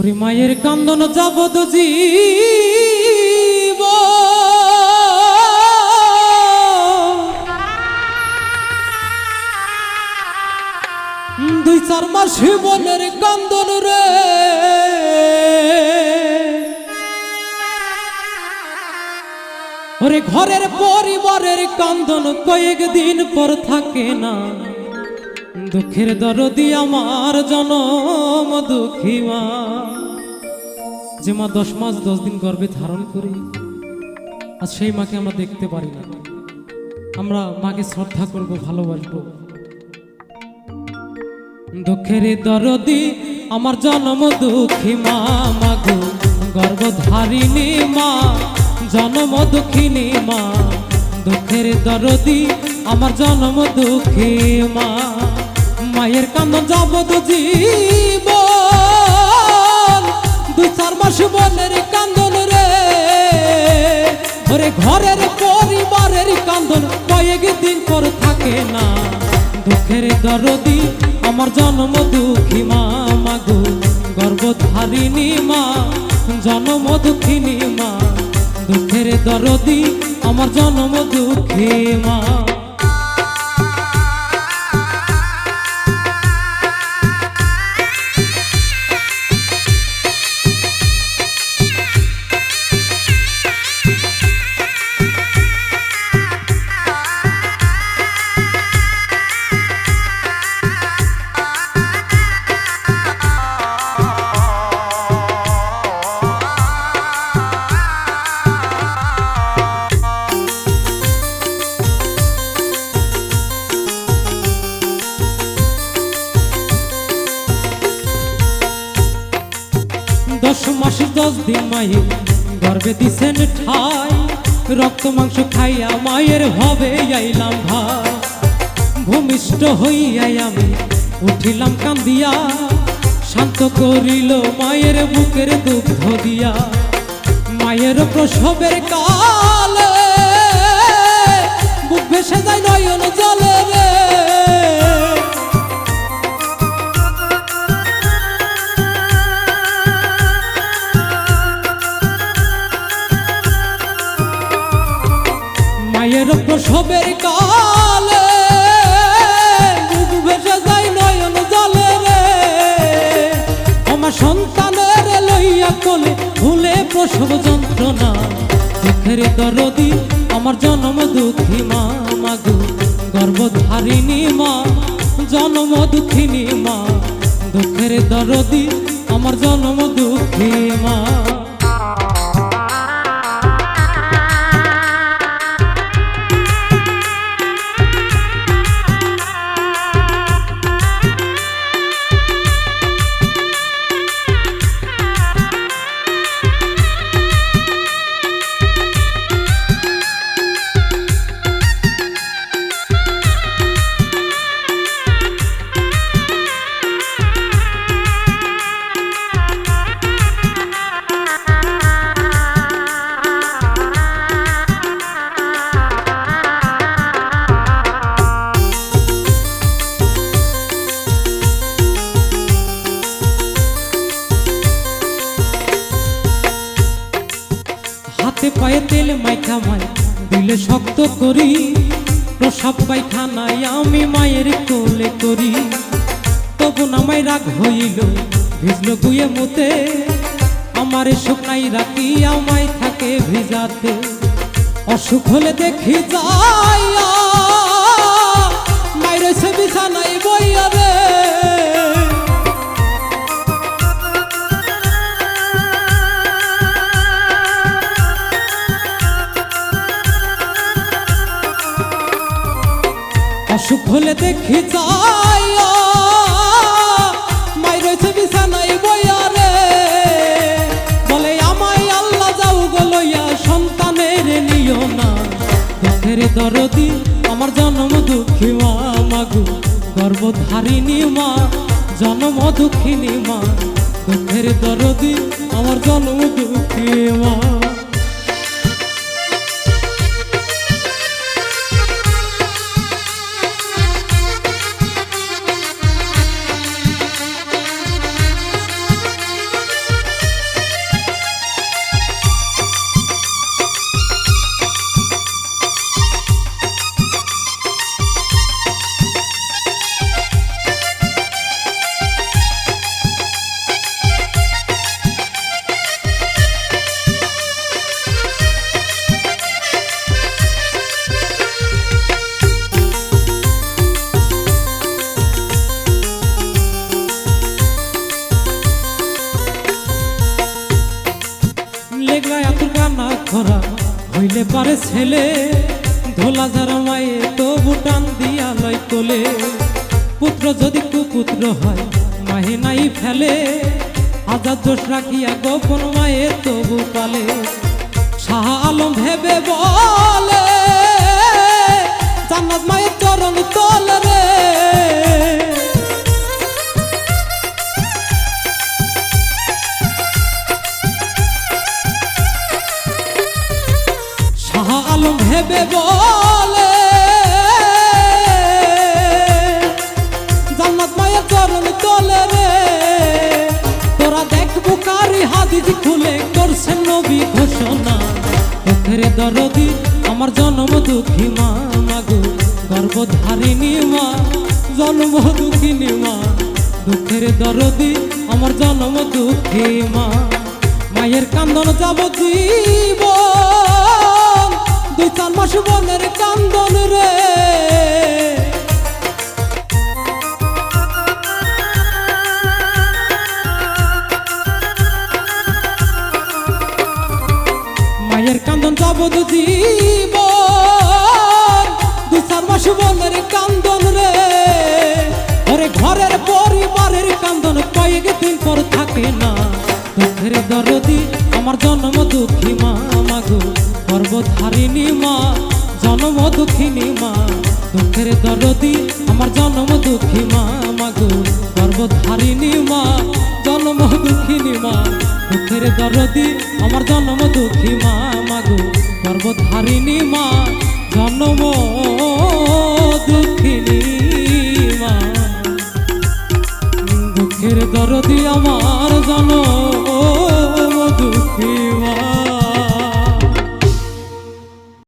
ওরে মায়ের কান্দন যাবত জীব। দুই চার মাস জীবনের কান্দন রে। ওরে ঘরের পরিবারের কান্দন কয়েক দিন পর থাকে না। দুঃখের দরদি আমার জনম দুঃখী মা। যে মা দশ মাস দশ দিন গর্ভে ধারণ করি, আর সেই মাকে আমরা দেখতে পারি না। আমরা মাকে শ্রদ্ধা করব, ভালোবাসবো। দুঃখের দরদি, আমার জনম দুঃখী মা মাগো গর্ভধারিণী মা, জনম দুঃখিনী মা। দুঃখের দরদি, আমার জন্ম দুঃখী মা। মায়ের কান্দন যাবত জীব দুই চার মাস বনের কান্দন রে। ওরে ঘরের পরিবারের কান্দন কয়েক দিন পর থাকে না। দুঃখের দরদি, আমার জন্ম দুঃখী মা মাগো গর্ভধারিণী মা, জন্ম দুঃখিনী মা। দুঃখের দরদি, আমার জন্ম দুঃখী মা। মাস দশ দিন মায়ে গর্বে দিছেন ঠাই। রক্ত মাংস খাইয়া মায়ের হবে আইলাম ভাই। ভূমিষ্ঠ হইয়াই আমি উঠিলাম কান্দিয়া। শান্ত করিল মায়ের বুকের দুগ্ধ দিয়া। মায়ের প্রসবের কালে মায়ের প্রসবের কালে, বুক ভেসে যায় নয়ন জলে রে। আমার সন্তানের লইয়া কোলে ভুলে প্রসব যন্ত্রণা। দুঃখের দরদি, আমার জন্ম দুঃখী মা মাগু গর্ভধারিণী মা, জন্ম দুঃখিনী মা। দুঃখের দরদি, আমার জন্ম দুঃখী মা। হাতে পায়ে তেল মাইখা মাই, দিলে শক্ত করি। প্রসাব পায়খানায় আমি মায়ের কোলে করি। তবু নামাই রাগ হইল, ভিজল গুয়ে মতে। আমারে শুকনাই রাখি, আমায় থাকে ভিজাতে। অসুখ হলে দেখি যাইয়া, মায়ের সে বিছানাই বইয়া রে। অসুখ হলে দেখি আল্লাহ যাও দরদি, আমার জন্ম দুঃখী মা, মাগু। গর্ভধারিণী মা, জন্ম দুঃখিনী মা। দুঃখের দরদি, আমার জন্ম দুঃখী মা। হইলে পারে ছেলে, ধোলা যারা মায়ে তো বুটান দিয়া লয় তোলে। পুত্র যদি কুপুত্র হয়, মাহে নাই ফেলে। হাজার দোষ রাখিয়া গোপন মায়ে তবু পালে। শাহ আলম ভেবে বলে, জান্নাত মায়ের চরণ তল রে। করছেন নবী ঘোষণা। চোখের দরদি আমার জন্ম দুঃখী মা মাগো গর্ভধারিণী মা, জন্ম দুঃখিনী মা। দুঃখের দরদি আমার জন্ম দুঃখী মা। মায়ের কান্দন যাব জীবন দুই চার মাস বনের কান্দন রে। দুই চার মাস বনের কান্দন রে। ওরে ঘরের পরিবারের কান্দন কয়েক দিন পর থাকে না। দুঃখের দরদি, আমার জন্ম দুঃখী মা মাগো গর্ভধারিণী মা, জন্ম দুঃখিনী মা। দুঃখের দরদি, আমার জন্ম দুঃখী মা মাগো গর্ভধারিণী মা, জন্ম দুঃখিনী মা। দুঃখের দরদি, আমার জন্ম দুঃখী মা মাগো গর্ভধারিণী মা